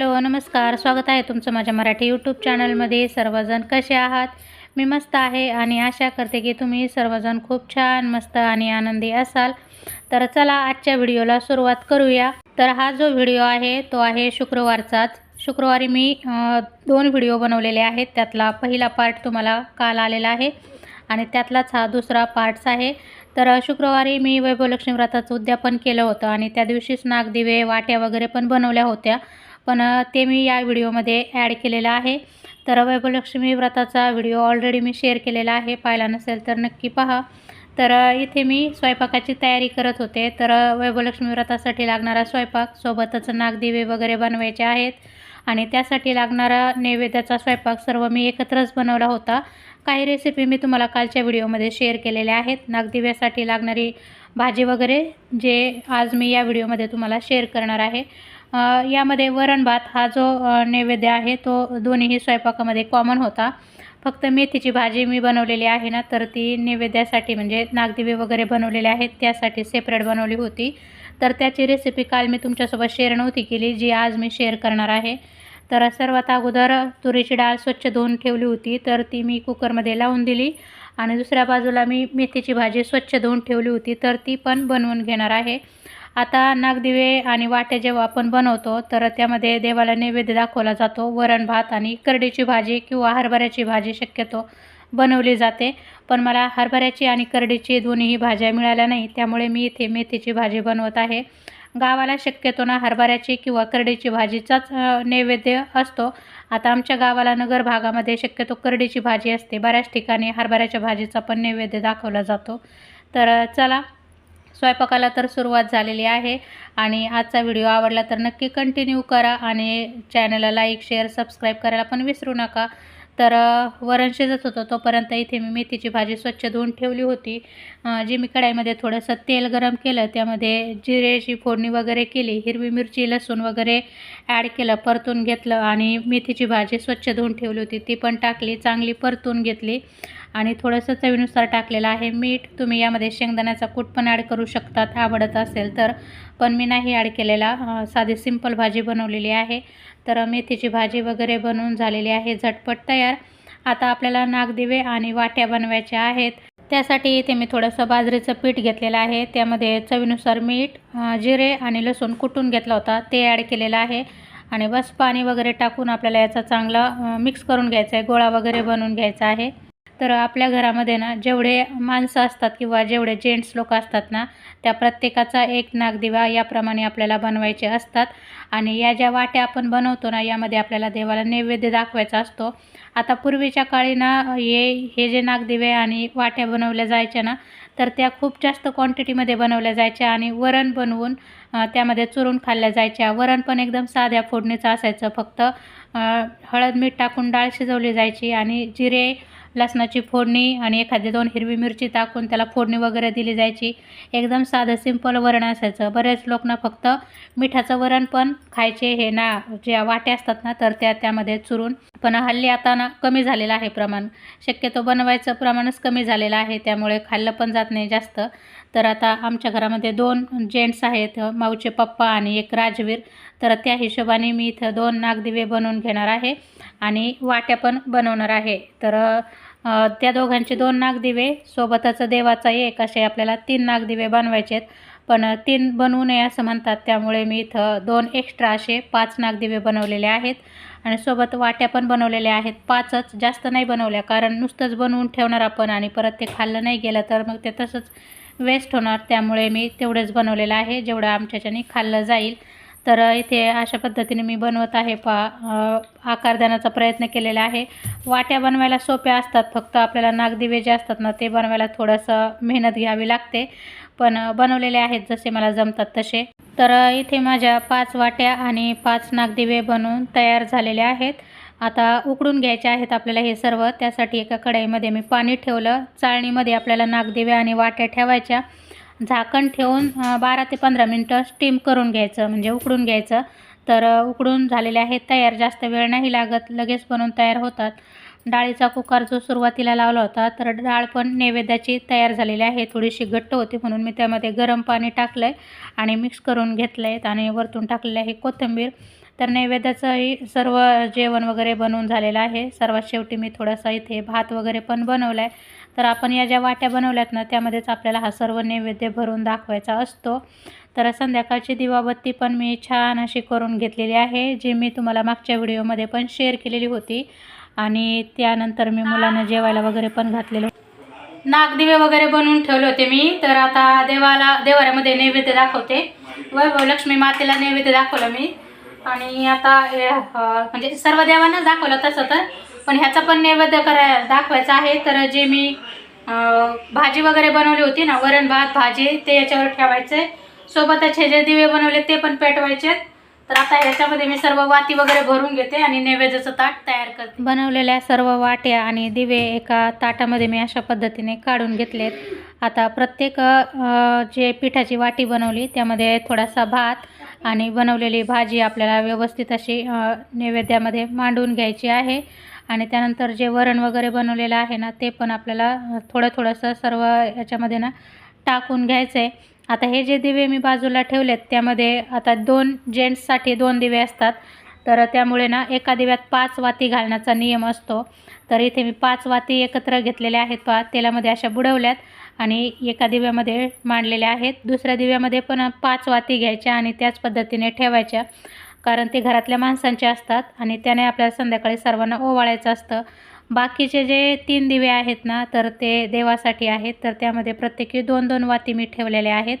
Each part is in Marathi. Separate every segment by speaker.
Speaker 1: हॅलो नमस्कार. स्वागत आहे तुमचं माझ्या मराठी यूट्यूब चॅनलमध्ये सर्वजण कसे आहात? मी मस्त आहे आणि आशा करते की तुम्ही सर्वजण खूप छान मस्त आणि आनंदी असाल. तर चला आजच्या व्हिडिओला सुरुवात करूया. तर हा जो व्हिडिओ आहे तो आहे शुक्रवारचाच. शुक्रवारी मी दोन व्हिडिओ बनवलेले आहेत. त्यातला पहिला पार्ट तुम्हाला काल आलेला आहे आणि त्यातलाच हा दुसरा पार्ट्स आहे. तर शुक्रवारी मी वैभवलक्ष्मी व्रताचं उद्यापन केलं होतं आणि त्या दिवशीच नागदिवे वाट्या वगैरे पण बनवल्या होत्या. पण ते मी या व्हिडिओमध्ये ॲड केलेलं आहे. तर वैभवलक्ष्मी व्रताचा व्हिडिओ ऑलरेडी मी शेअर केलेला आहे. पाहिला नसेल तर नक्की पहा. तर इथे मी स्वयंपाकाची तयारी करत होते. तर वैभवलक्ष्मी व्रतासाठी लागणारा स्वयंपाक सोबतच नागदिवे वगैरे बनवायचे आहेत. आणि त्यासाठी लागणारा नैवेद्याचा स्वयंपाक सर्व मी एकत्रच बनवला होता. काही रेसिपी मी तुम्हाला कालच्या व्हिडिओमध्ये शेअर केलेल्या आहेत. नागदिव्यासाठी लागणारी भाजी वगैरे जे आज मी या व्हिडिओमध्ये तुम्हाला शेअर करणार आहे. यामध्ये वरण भात हा जो नैवेद्य आहे तो दोन्हीही स्वयंपाकामध्ये कॉमन होता. फक्त मेथीची भाजी मी बनवलेली आहे ना तर ती नैवेद्यासाठी म्हणजे नागदिवे वगैरे बनवलेले आहेत त्यासाठी सेपरेट बनवली होती. तर त्याची रेसिपी काल मी तुमच्यासोबत शेअर नव्हती केली जी आज मी शेअर करणार आहे. तर सर्वात अगोदर तुरीची डाळ स्वच्छ धुवून ठेवली होती तर ती मी कुकरमध्ये लावून दिली. आणि दुसऱ्या बाजूला मी मेथीची भाजी स्वच्छ धुवून ठेवली होती तर ती पण बनवून घेणार आहे. आता नागदिवे आणि वाटे जेव्हा आपण बनवतो तर त्यामध्ये देवाला नैवेद्य दाखवला जातो. वरण भात आणि करडीची भाजी किंवा हरभऱ्याची भाजी शक्यतो बनवली जाते. पण मला हरभऱ्याची आणि करडीची दोन्हीही भाज्या मिळाल्या नाही त्यामुळे मी इथे मेथीची भाजी बनवत आहे. गावाला शक्यतो ना हरभऱ्याची किंवा करडीची भाजीचाच नैवेद्य असतो. आता आमच्या गावाला नगर भागामध्ये शक्यतो करडीची भाजी असते. बऱ्याच ठिकाणी हरभऱ्याच्या भाजीचा पण नैवेद्य दाखवला जातो. तर चला स्वयंपाकाला तर सुरुवात झालेली आहे. आणि आजचा व्हिडिओ आवडला तर नक्की कंटिन्यू करा आणि चॅनलला लाईक शेअर सबस्क्राईब करायला पण विसरू नका. तर वरण शिजत होतं तोपर्यंत इथे मी मेथीची भाजी स्वच्छ धुवून ठेवली होती. जी मी कढाईमध्ये थोडंसं तेल गरम केलं त्यामध्ये जिरेची फोडणी वगैरे केली हिरवी मिरची लसूण वगैरे ॲड केलं परतून घेतलं आणि मेथीची भाजी स्वच्छ धुवून ठेवली होती. ती पण टाकली चांगली परतून घेतली. आणि थोडंसं चवीनुसार टाकलेलं आहे मीठ. तुम्ही यामध्ये शेंगदाण्याचा कूट पण ॲड करू शकतात आवडत असेल तर. पण मी नाही ॲड केलेला. साधी सिंपल भाजी बनवलेली आहे. तर मेथीची भाजी वगैरे बनवून झालेली आहे. झटपट तयार. आता आपल्याला नागदिवे आणि वाट्या बनवायच्या आहेत. त्यासाठी इथे मी थोडंसं बाजरीचं पीठ घेतलेलं आहे. त्यामध्ये चवीनुसार मीठ जिरे आणि लसूण कुटून घेतला होता. ते ॲड केलेलं आहे. आणि बस पाणी वगैरे टाकून आपल्याला याचा चांगला मिक्स करून घ्यायचा आहे गोळा वगैरे बनवून घ्यायचा आहे. तर आपल्या घरामध्ये ना जेवढे माणसं असतात किंवा जेवढे जेंट्स लोक असतात ना त्या प्रत्येकाचा एक नागदिवा याप्रमाणे आपल्याला बनवायचे असतात. आणि या ज्या वाट्या आपण बनवतो ना यामध्ये आपल्याला देवाला नैवेद्य दाखवायचा असतो. आता पूर्वीच्या काळी ना हे हे जे नागदिवे आणि वाट्या बनवल्या जायच्या ना तर त्या खूप जास्त क्वांटिटीमध्ये बनवल्या जायच्या आणि वरण बनवून त्यामध्ये चुरून खाल्ल्या जायच्या. वरण पण एकदम साध्या फोडणीचं असायचं. फक्त हळद मीठ टाकून डाळ शिजवली जायची आणि जिरे लसणाची फोडणी आणि एखादी दोन हिरवी मिरची टाकून त्याला फोडणी वगैरे दिली जायची. एकदम साधं सिंपल वरण असायचं. बरेच लोक ना फक्त मिठाचं वरण पण खायचे. हे ना ज्या वाट्या असतात ना तर त्या त्यामध्ये चुरून. पण हल्ली आता ना कमी झालेलं आहे प्रमाण. शक्यतो बनवायचं प्रमाणच कमी झालेलं आहे. त्यामुळे खाल्लं पण जात नाही जास्त. तर आता आमच्या घरामध्ये दोन जेंट्स आहेत माऊचे पप्पा आणि एक राजवीर. तर त्या हिशोबाने मी इथं दोन नागदिवे बनवून घेणार आहे आणि वाट्या पण बनवणार आहे. तर त्या दोघांचे दोन नागदिवे सोबतच देवाचा एक असे आपल्याला तीन नागदिवे बनवायचे आहेत. पण तीन बनवू नये असं म्हणतात त्यामुळे मी इथं दोन एक्स्ट्रा असे पाच नागदिवे बनवलेले आहेत. आणि सोबत वाट्या पण बनवलेल्या आहेत. पाचच जास्त नाही बनवल्या कारण नुसतंच बनवून ठेवणार आपण आणि परत ते खाल्लं नाही गेलं तर मग ते तसंच वेस्ट होणार त्यामुळे मी तेवढंच बनवलेलं आहे. जेवढं आमच्याच्याने खाल्लं जाईल. तर इथे अशा पद्धतीने मी बनवत आहे. पा आकार देण्याचा प्रयत्न केलेला आहे. वाट्या बनवायला सोप्या असतात. फक्त आपल्याला नागदिवे जे असतात ना ते बनवायला थोडंसं मेहनत घ्यावी लागते. पण बनवलेले आहेत. जसे मला जमतात तसे. तर इथे माझ्या पाच वाट्या आणि पाच नागदिवे बनवून तयार झालेले आहेत. आता उकडून घ्यायचे आहेत आपल्याला हे सर्व. त्यासाठी एका कढईमध्ये मी पाणी ठेवलं. चाळणीमध्ये आपल्याला नागदिव्या आणि वाट्या ठेवायच्या. झाकण ठेवून बारा ते पंधरा मिनटं स्टीम करून घ्यायचं म्हणजे उकडून घ्यायचं. तर उकडून झालेले आहेत तयार. जास्त वेळ नाही लागत लगेच बनवून तयार होतात. डाळीचा कुकर जो सुरुवातीला लावला होता तर डाळ पण नैवेद्याची तयार झालेली आहे. थोडीशी घट्ट होती म्हणून मी त्यामध्ये गरम पाणी टाकलं आहे आणि मिक्स करून घेतलं आहे आणि वरतून टाकलेलं आहे कोथिंबीर. तर नैवेद्याचंही सर्व जेवण वगैरे बनवून झालेलं आहे. सर्वात शेवटी मी थोडासा इथे भात वगैरे पण बनवला आहे तर आपण या ज्या वाट्या बनवल्यात ना त्यामध्येच आपल्याला हा सर्व नैवेद्य भरून दाखवायचा असतो. तर संध्याकाळची दिवाबत्ती पण मी छान अशी करून घेतलेली आहे जी मी तुम्हाला मागच्या व्हिडिओमध्ये पण शेअर केलेली होती. आणि त्यानंतर मी मुलांना जेवायला वगैरे पण घातलेलं नागदिवे वगैरे बनवून ठेवले होते मी. तर आता देवाला देवाऱ्यामध्ये नैवेद्य दाखवते. वैभव लक्ष्मी मातेला नैवेद्य दाखवलं मी. आणि आता हे, म्हणजे सर्व देवांना दाखवलं तसं तर पण ह्याचा पण नैवेद्य कराय दाखवायचा आहे. तर जे मी भाजी वगैरे बनवली होती ना वरण भात भाजी ते याच्यावर ठेवायचे. सोबतच हे जे दिवे बनवले ते पण पेटवायचे तर आता ह्याच्यामध्ये मी सर्व वाती वगैरे भरून घेते आणि नैवेद्याचं ताट तयार करते. बनवलेल्या सर्व वाट्या आणि दिवे एका ताटामध्ये मी अशा पद्धतीने काढून घेतलेत. आता प्रत्येक जे पिठाची वाटी बनवली त्यामध्ये थोडासा भात आणि बनवलेली भाजी आपल्याला व्यवस्थित अशी नैवेद्यामध्ये मांडून घ्यायची आहे. आणि त्यानंतर जे वरण वगैरे बनवलेलं आहे ना ते पण आपल्याला थोडं थोडंसं सर्व याच्यामध्ये ना टाकून घ्यायचं आहे आता हे जे दिवे मी बाजूला ठेवलेत त्यामध्ये आता दोन जेंट्ससाठी दोन दिवे असतात. तर त्यामुळे ना एका दिव्यात पाच वाती घालण्याचा नियम असतो. तर इथे मी पाच वाती एकत्र घेतलेल्या आहेत पा तेलामध्ये अशा बुडवल्यात. आणि एका दिव्यामध्ये मांडलेल्या आहेत. दुसऱ्या दिव्यामध्ये पण पाच वाती घ्यायच्या आणि त्याच पद्धतीने ठेवायच्या. कारण ते घरातल्या माणसांचे असतात आणि त्याने आपल्याला संध्याकाळी सर्वांना ओवाळायचं असतं. बाकीचे जे तीन दिवे आहेत ना तर ते देवासाठी आहेत. तर त्यामध्ये प्रत्येकी दोन दोन वाती मी ठेवलेले आहेत.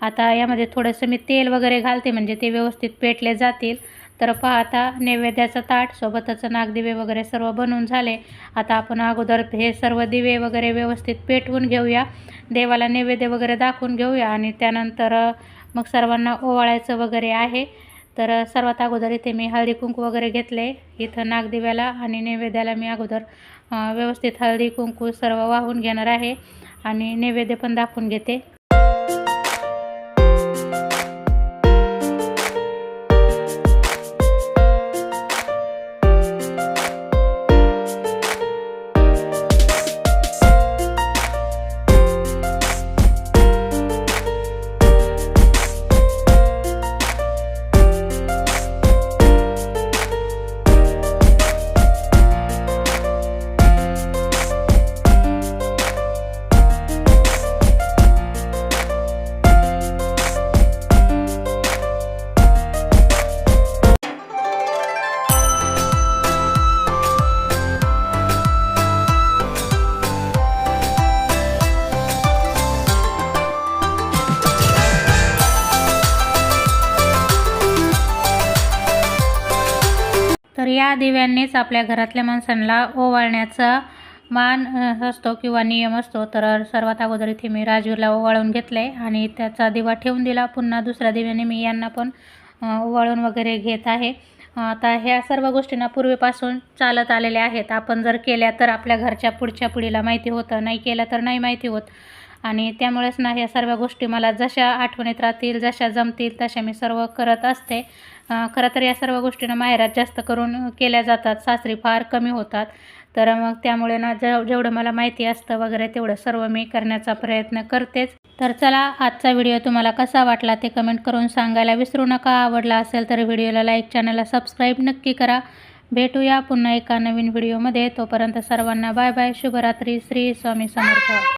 Speaker 1: आता यामध्ये थोडंसं मी तेल वगैरे घालते म्हणजे ते व्यवस्थित पेटले जातील. तर पाहता नैवेद्याचं ताट सोबतच नागदिवे वगैरे सर्व बनवून झाले. आता आपण अगोदर हे सर्व दिवे वगैरे व्यवस्थित पेटवून घेऊया. देवाला नैवेद्य वगैरे दाखवून घेऊया आणि त्यानंतर मग सर्वांना ओवाळायचं वगैरे आहे. तर सर्वात अगोदर इथे मी हळदी कुंकू वगैरे घेतले. इथं नागदिव्याला आणि नैवेद्याला मी अगोदर व्यवस्थित हळदी कुंकू सर्व वाहून घेणार आहे आणि नैवेद्य पण दाखवून घेते. तर या दिव्यांनीच आपल्या घरातल्या माणसांना ओवाळण्याचा मान असतो किंवा नियम असतो. तर सर्वात अगोदर इथे मी राजवीरला ओवाळून घेतलं आहे आणि त्याचा दिवा ठेवून दिला. पुन्हा दुसऱ्या दिव्याने मी यांना पण ओवाळून वगैरे घेत आहे. आता ह्या सर्व गोष्टींना पूर्वीपासून चालत आलेल्या आहेत. आपण जर केल्या तर आपल्या घरच्या पुढच्या पिढीला माहिती होतं नाही केलं तर नाही माहिती होत. आणि त्यामुळेच ना ह्या सर्व गोष्टी मला जशा आठवणीत राहतील जशा जमतील तशा मी सर्व करत असते. खरं तर या सर्व गोष्टींना माहेरात जास्त करून केल्या जातात सासरी फार कमी होतात. तर मग त्यामुळे ना जेव जेवढं मला माहिती असतं वगैरे तेवढं सर्व मी करण्याचा प्रयत्न करतेच. तर चला आजचा व्हिडिओ तुम्हाला कसा वाटला ते कमेंट करून सांगायला विसरू नका. आवडला असेल तर व्हिडिओला लाईक चॅनलला सबस्क्राईब नक्की करा. भेटूया पुन्हा एका नवीन व्हिडिओमध्ये. तोपर्यंत सर्वांना बाय बाय. शुभरात्री. श्री स्वामी समर्थ.